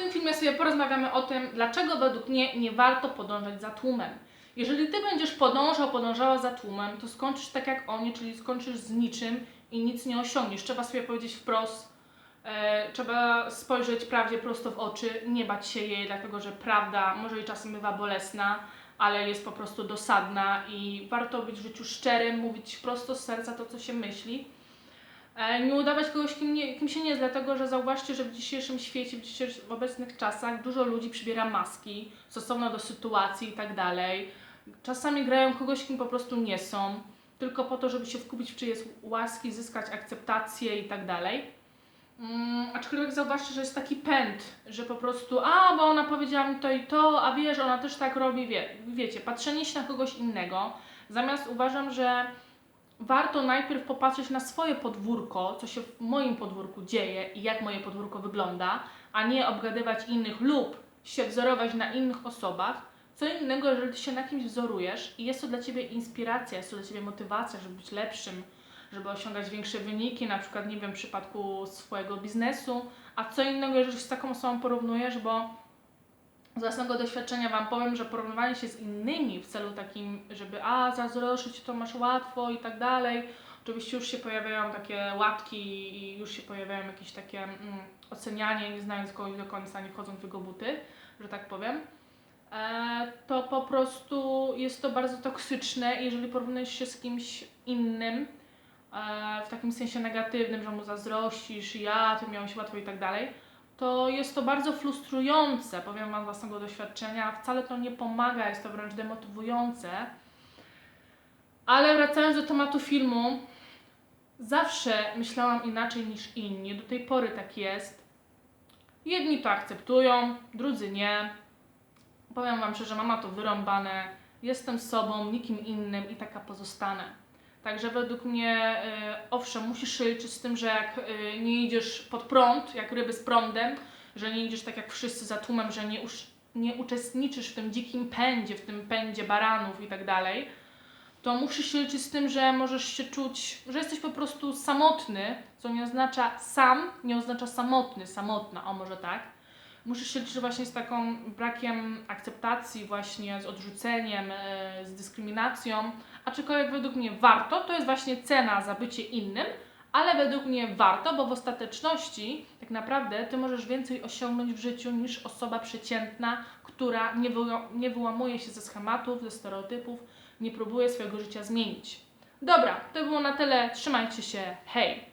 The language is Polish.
tym filmie sobie porozmawiamy o tym, dlaczego według mnie nie warto podążać za tłumem. Jeżeli ty będziesz podążał, podążała za tłumem, to skończysz tak jak oni, czyli skończysz z niczym i nic nie osiągniesz. Trzeba sobie powiedzieć wprost, e, trzeba spojrzeć prawdzie prosto w oczy, nie bać się jej, dlatego że prawda może i czasem bywa bolesna, ale jest po prostu dosadna i warto być w życiu szczerym, mówić prosto z serca to, co się myśli. Nie udawać kogoś, kim, nie, kim się nie jest, dlatego że zauważcie, że w dzisiejszym świecie, w obecnych czasach dużo ludzi przybiera maski stosowne do sytuacji i tak dalej. Czasami grają kogoś, kim po prostu nie są, tylko po to, żeby się wkupić w czyjeś łaski, zyskać akceptację i tak dalej. Mm, aczkolwiek zauważcie, że jest taki pęd, że po prostu, a bo ona powiedziała mi to i to, a wiesz, ona też tak robi, wie, wiecie, patrzenie się na kogoś innego, zamiast uważam, że warto najpierw popatrzeć na swoje podwórko, co się w moim podwórku dzieje i jak moje podwórko wygląda, a nie obgadywać innych lub się wzorować na innych osobach. Co innego, jeżeli ty się na kimś wzorujesz i jest to dla ciebie inspiracja, jest to dla ciebie motywacja, żeby być lepszym, żeby osiągać większe wyniki, na przykład, nie wiem, w przypadku swojego biznesu, a co innego, jeżeli się z taką osobą porównujesz, bo z własnego doświadczenia Wam powiem, że porównywanie się z innymi w celu takim, żeby a zazdroszczyć to masz łatwo i tak dalej. Oczywiście już się pojawiają takie łatki i już się pojawiają jakieś takie mm, ocenianie, nie znając kogoś do końca, nie wchodząc w jego buty, że tak powiem. E, to po prostu jest to bardzo toksyczne, jeżeli porównujesz się z kimś innym, e, w takim sensie negatywnym, że mu zazdrościsz, ja, ty miałeś łatwo i tak dalej, to jest to bardzo frustrujące, powiem Wam z własnego doświadczenia. Wcale to nie pomaga, jest to wręcz demotywujące. Ale wracając do tematu filmu, zawsze myślałam inaczej niż inni. Do tej pory tak jest. Jedni to akceptują, drudzy nie. Powiem Wam szczerze, mama to wyrąbane. Jestem sobą, nikim innym i taka pozostanę. Także według mnie, y, owszem, musisz liczyć z tym, że jak y, nie idziesz pod prąd, jak ryby z prądem, że nie idziesz tak jak wszyscy za tłumem, że nie, usz, nie uczestniczysz w tym dzikim pędzie, w tym pędzie baranów i tak dalej, to musisz się liczyć z tym, że możesz się czuć, że jesteś po prostu samotny, co nie oznacza sam, nie oznacza samotny, samotna, o może tak. Musisz się liczyć właśnie z taką brakiem akceptacji, właśnie z odrzuceniem, e, z dyskryminacją, aczkolwiek według mnie warto, to jest właśnie cena za bycie innym, ale według mnie warto, bo w ostateczności tak naprawdę ty możesz więcej osiągnąć w życiu niż osoba przeciętna, która nie, wyła- nie wyłamuje się ze schematów, ze stereotypów, nie próbuje swojego życia zmienić. Dobra, to było na tyle. Trzymajcie się. Hej!